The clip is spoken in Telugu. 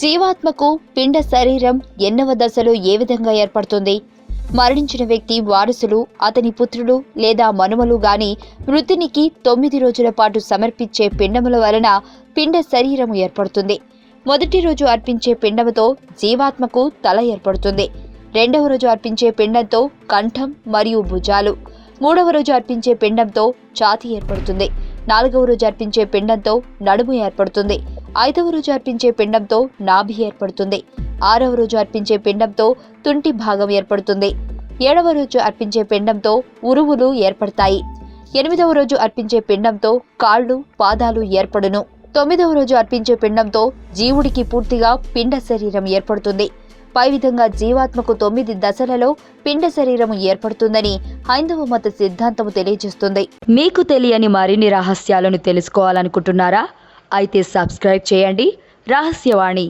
జీవాత్మకు పిండ శరీరం ఎన్నవ దశలో ఏ విధంగా ఏర్పడుతుంది? మరణించిన వ్యక్తి వారసులు అతని పుత్రులు లేదా మనుమలు గాని మృతునికి తొమ్మిది రోజుల పాటు సమర్పించే పిండముల వలన పిండ శరీరము ఏర్పడుతుంది. మొదటి రోజు అర్పించే పిండముతో జీవాత్మకు తల ఏర్పడుతుంది. రెండవ రోజు అర్పించే పిండంతో కంఠం మరియు భుజాలు. మూడవ రోజు అర్పించే పిండంతో ఛాతి ఏర్పడుతుంది. నాలుగవ రోజు అర్పించే పిండంతో నడుము ఏర్పడుతుంది. ఐదవ రోజు అర్పించే పిండంతో నాభి ఏర్పడుతుంది. ఆరవ రోజు అర్పించే పిండంతో తుంటి భాగం ఏర్పడుతుంది. ఏడవ రోజు అర్పించే పిండంతో ఉరువులు ఏర్పడతాయి. ఎనిమిదవ రోజు అర్పించే పిండంతో కాళ్ళు పాదాలు ఏర్పడును. తొమ్మిదవ రోజు అర్పించే పిండంతో జీవుడికి పూర్తిగా పిండ శరీరం ఏర్పడుతుంది. పై విధంగా జీవాత్మకు తొమ్మిది దశలలో పిండ శరీరము ఏర్పడుతుందని హైందవ మత సిద్ధాంతము తెలియజేస్తుంది. మీకు తెలియని మరిన్ని రహస్యాలను తెలుసుకోవాలనుకుంటున్నారా? అయితే సబ్స్క్రైబ్ చేయండి. రహస్యవాణి